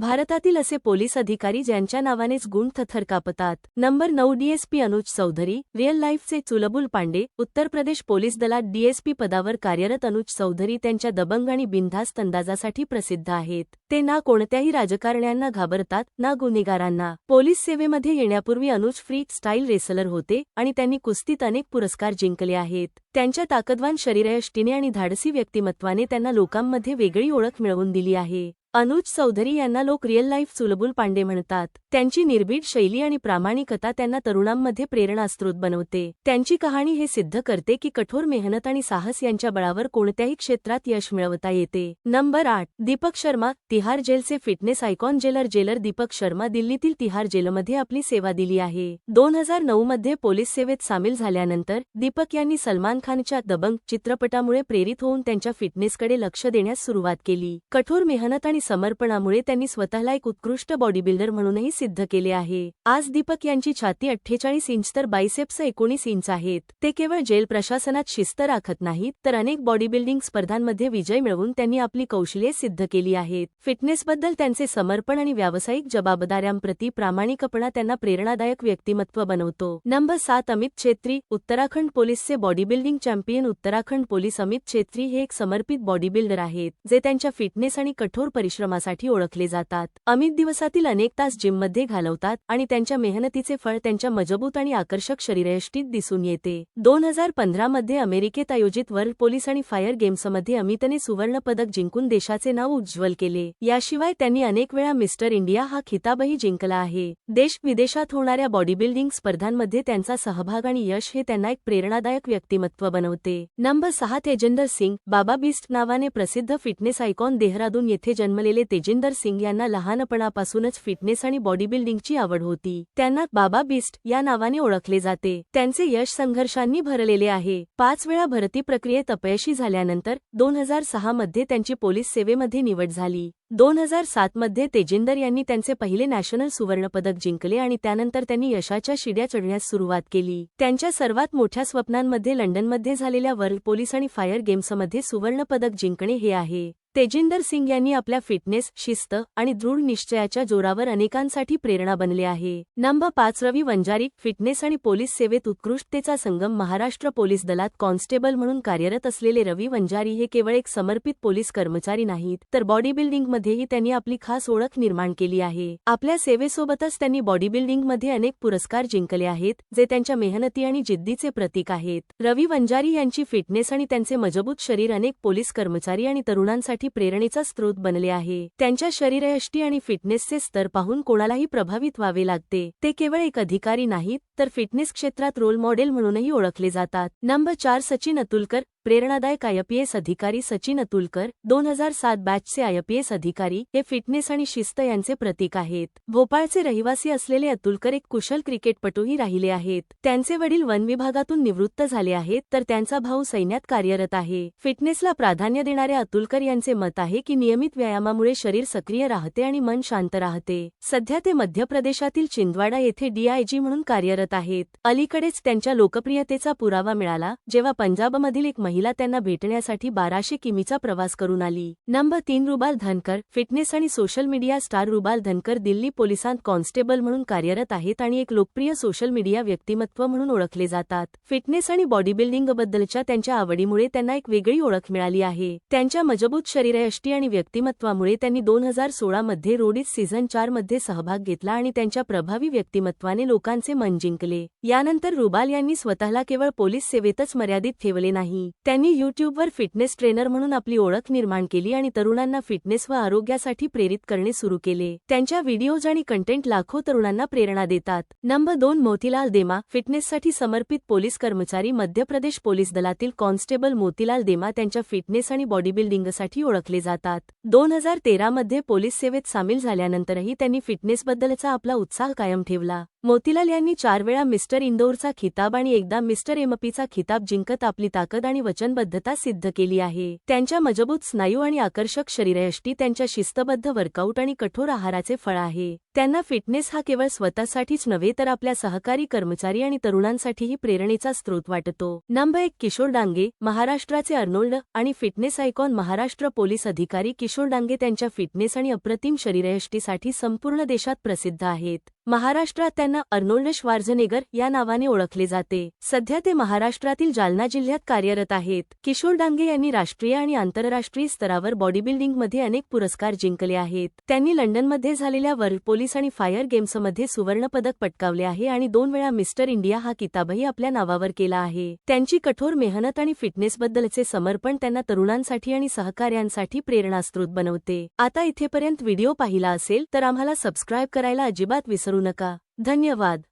भारतातील असे पोलीस अधिकारी ज्यांच्या नावानेच गुण थथर कापतात. नंबर नऊ डीएसपी अनुज चौधरी रिअल लाईफचे चुलबुल पांडे उत्तर प्रदेश पोलीस दलात डीएसपी पदावर कार्यरत अनुज चौधरी त्यांच्या दबंग आणि बिनधास्त अंदाजासाठी प्रसिद्ध आहेत. ते ना कोणत्याही राजकारण्यांना घाबरतात ना गुन्हेगारांना. पोलीस सेवेमध्ये येण्यापूर्वी अनुज फ्री स्टाईल रेसलर होते आणि त्यांनी कुस्तीत अनेक पुरस्कार जिंकले आहेत. त्यांच्या ताकदवान शरीरयष्टीने आणि धाडसी व्यक्तिमत्वाने त्यांना लोकांमध्ये वेगळी ओळख मिळवून दिली आहे. अनुज चौधरी यांना लोक रिअल लाईफ चुलबुल पांडे म्हणतात. त्यांची निर्भीड शैली आणि प्रामाणिकता त्यांना तरुणांमध्ये प्रेरणास्त्रोत बनवते. त्यांची कहाणी हे सिद्ध करते की कठोर मेहनत आणि साहस यांच्या बळावर कोणत्याही क्षेत्रात यश मिळवता येते. नंबर आठ Deepak Sharma Tihar जेलचे fitness icon jailer jailer Deepak Sharma दिल्लीतील तिहार जेलमध्ये आपली सेवा दिली आहे. दोन हजार नऊ मध्ये पोलीस सेवेत सामील झाल्यानंतर दीपक यांनी सलमान खानच्या दबंग चित्रपटामुळे प्रेरित होऊन त्यांच्या फिटनेसकडे लक्ष देण्यास सुरुवात केली. कठोर मेहनत आणि समर्पणामुळे त्यांनी स्वतःला एक उत्कृष्ट बॉडी बिल्डर म्हणूनही सिद्ध केले आहे. आज दीपक यांची छाती अठ्ठेचाळीस इंच तर बायसेप्स एकोणीस इंच आहेत. ते केवळ जेल प्रशासनात शिस्त राखत नाहीत तर अनेक बॉडी बिल्डिंग स्पर्धांमध्ये विजय मिळवून त्यांनी आपली कौशल्ये सिद्ध केली आहेत. फिटनेसबद्दल त्यांचे समर्पण आणि व्यावसायिक जबाबदाऱ्यांप्रती प्रामाणिकपणा त्यांना प्रेरणादायक व्यक्तिमत्व बनवतो. नंबर सात Amit Chhetri Uttarakhand पोलीसचे bodybuilding champion Uttarakhand police Amit Chhetri हे एक समर्पित बॉडी बिल्डर आहेत जे त्यांच्या फिटनेस आणि कठोर परिश्रमासाठी ओळखले जातात. अमित दिवसातील अनेक तास जिममध्ये घालवतात आणि त्यांच्या मेहनतीचे फळ त्यांच्या मजबूत आणि आकर्षक शरीरयष्टीत दिसून येते. दोन हजार पंधरामध्ये अमेरिकेत आयोजित वर्ल्ड पोलीस आणि फायर गेम्समध्ये अमितने सुवर्ण पदक जिंकून देशाचे नाव उज्ज्वल केले. याशिवाय त्यांनी अनेक वेळा मिस्टर इंडिया हा खिताबही जिंकला आहे. देश विदेशात होणाऱ्या बॉडी बिल्डिंग स्पर्धांमध्ये त्यांचा सहभाग आणि यश हे त्यांना एक प्रेरणादायक व्यक्तिमत्व बनवते. नंबर सहा तेजेंदर सिंग बाबा बिस्ट नावाने प्रसिद्ध फिटनेस आयकॉन देहरादून येथे जन्म जन्मलेले तेजिंदर सिंग यांना लहानपणापासूनच फिटनेस आणि बॉडी बिल्डिंगची आवड होती. त्यांना बाबा बिस्ट या नावाने ओळखले जाते. त्यांचे यश संघर्षांनी भरलेले आहे. पाच वेळा भरती प्रक्रियेत अपयशी झाल्यानंतर दोन हजार सहा मध्ये त्यांची पोलीस सेवेमध्ये निवड झाली. दोन हजार सातमध्ये तेजिंदर यांनी त्यांचे पहिले नॅशनल सुवर्णपदक जिंकले आणि त्यानंतर त्यांनी यशाच्या शिड्या चढण्यास सुरुवात केली. त्यांच्या सर्वात मोठ्या स्वप्नांमध्ये लंडनमध्ये झालेल्या वर्ल्ड पोलीस आणि फायर गेम्समध्ये सुवर्णपदक जिंकणे हे आहे. तेजिंदर सिंग यांनी आपल्या फिटनेस शिस्त आणि दृढ निश्चयाच्या जोरावर अनेकांसाठी प्रेरणा बनले आहे. नंबर पाच रवी वंजारी फिटनेस आणि पोलीस सेवेत उत्कृष्टतेचा संगम महाराष्ट्र पोलीस दलात कॉन्स्टेबल म्हणून कार्यरत असलेले रवी वंजारी हे केवळ एक समर्पित पोलीस कर्मचारी नाहीत तर बॉडी बिल्डिंगमध्येही त्यांनी आपली खास ओळख निर्माण केली आहे. आपल्या सेवेसोबतच त्यांनी बॉडी बिल्डिंगमध्ये अनेक पुरस्कार जिंकले आहेत जे त्यांच्या मेहनती आणि जिद्दीचे प्रतीक आहेत. रवी वंजारी यांची फिटनेस आणि त्यांचे मजबूत शरीर अनेक पोलीस कर्मचारी आणि तरुणांसाठी प्रेरणेचा स्रोत बनले आहे. त्यांच्या शरीरयष्टी आणि फिटनेसचे स्तर पाहून कोणालाही प्रभावित व्हावे लागते. ते केवळ एक अधिकारी नाहीत तर फिटनेस क्षेत्रात रोल मॉडेल म्हणूनही ओळखले जातात. नंबर चार सचिन अतुलकर प्रेरणादायक आयपीएस अधिकारी सचिन अतुलकर दोन हजार सात बॅचचे आयपीएस अधिकारी हे फिटनेस आणि शिस्त यांचे प्रतीक आहेत. भोपाळचे रहिवासी असलेले अतुलकर एक कुशल क्रिकेटपटूही राहिले आहेत. त्यांचे वडील वन विभागातून निवृत्त झाले आहेत तर त्यांचा भाऊ सैन्यात कार्यरत आहे. फिटनेसला प्राधान्य देणाऱ्या अतुलकर यांचे मत आहे की नियमित व्यायामामुळे शरीर सक्रिय राहते आणि मन शांत राहते. सध्या ते मध्य प्रदेशातील चिंदवाडा येथे डीआयजी म्हणून कार्यरत आहेत. अलीकडेच त्यांच्या लोकप्रियतेचा पुरावा मिळाला जेव्हा पंजाबमधील एक महिला त्यांना भेटण्यासाठी बाराशे किमीचा प्रवास करून आली. नंबर तीन रुबाल धनकर फिटनेस आणि social media star Rubal Dhankar Delhi पोलिसांत कॉन्स्टेबल म्हणून कार्यरत आहेत आणि एक लोकप्रिय सोशल मीडिया व्यक्तिमत्व म्हणून ओळखले जातात. फिटनेस आणि बॉडी बिल्डिंगबद्दलच्या त्यांच्या आवडीमुळे त्यांना एक वेगळी ओळख मिळाली आहे. त्यांच्या मजबूत शरीरयष्टी आणि व्यक्तिमत्वामुळे त्यांनी दोन हजार सोळा मध्ये रोडीज सीझन चारमध्ये सहभाग घेतला आणि त्यांच्या प्रभावी व्यक्तिमत्वाने लोकांचे मन जिंकले. यानंतर रुबाल यांनी स्वतःला केवळ पोलीस सेवेतच मर्यादित ठेवले नाही. त्यांनी यूट्यूबवर फिटनेस ट्रेनर म्हणून आपली ओळख निर्माण केली आणि तरुणांना फिटनेस व आरोग्यासाठी प्रेरित करणे सुरू केले. त्यांच्या व्हिडिओज आणि कंटेंट लाखो तरुणांना प्रेरणा देतात. नंबर दोन मोतीलाल देमा फिटनेससाठी समर्पित पोलीस कर्मचारी मध्य प्रदेश पोलीस दलातील कॉन्स्टेबल मोतीलाल देमा त्यांच्या फिटनेस आणि बॉडी बिल्डिंगसाठी ओळखले जातात. दोन हजार तेरा मध्ये पोलीस सेवेत सामील झाल्यानंतरही त्यांनी फिटनेसबद्दलचा आपला उत्साह कायम ठेवला. मोतीलाल यांनी चार वेळा मिस्टर इंदोरचा खिताब आणि एकदा मिस्टर एमपीचा खिताब जिंकत आपली ताकद आणि वचनबद्धता सिद्ध केली आहे. त्यांच्या मजबूत स्नायू आणि आकर्षक शरीरयष्टी त्यांच्या शिस्तबद्ध वर्कआउट आणि कठोर आहाराचे फळ आहे. त्यांना फिटनेस हा केवळ स्वतःसाठीच नव्हे तर आपल्या सहकारी कर्मचारी आणि तरुणांसाठीही प्रेरणेचा स्रोत वाटतो. नंबर एक किशोर डांगे महाराष्ट्राचे अर्नोल्ड आणि फिटनेस आयकॉन महाराष्ट्र पोलीस अधिकारी किशोर डांगे त्यांच्या फिटनेस आणि अप्रतिम शरीरयष्टीसाठी संपूर्ण देशात प्रसिद्ध आहेत. महाराष्ट्रात त्यांना अर्नोल्ड श्वार्झनेगर या नावाने ओळखले जाते. सध्या ते महाराष्ट्रातील जालना जिल्ह्यात कार्यरत आहेत. किशोर डांगे यांनी राष्ट्रीय आणि आंतरराष्ट्रीय स्तरावर बॉडी बिल्डिंगमध्ये अनेक पुरस्कार जिंकले आहेत. त्यांनी लंडनमध्ये झालेल्या वर्ल्ड पोलीस आणि फायर गेम्समध्ये सुवर्णपदक पटकावले आहे आणि दोन वेळा मिस्टर इंडिया हा किताबही आपल्या नावावर केला आहे. त्यांची कठोर मेहनत आणि फिटनेसबद्दलचे समर्पण त्यांना तरुणांसाठी आणि सहकार्यांसाठी प्रेरणास्त्रोत बनवते. आता इथेपर्यंत व्हिडिओ पाहिला असेल तर आम्हाला सबस्क्राईब करायला अजिबात विसरू नका. धन्यवाद.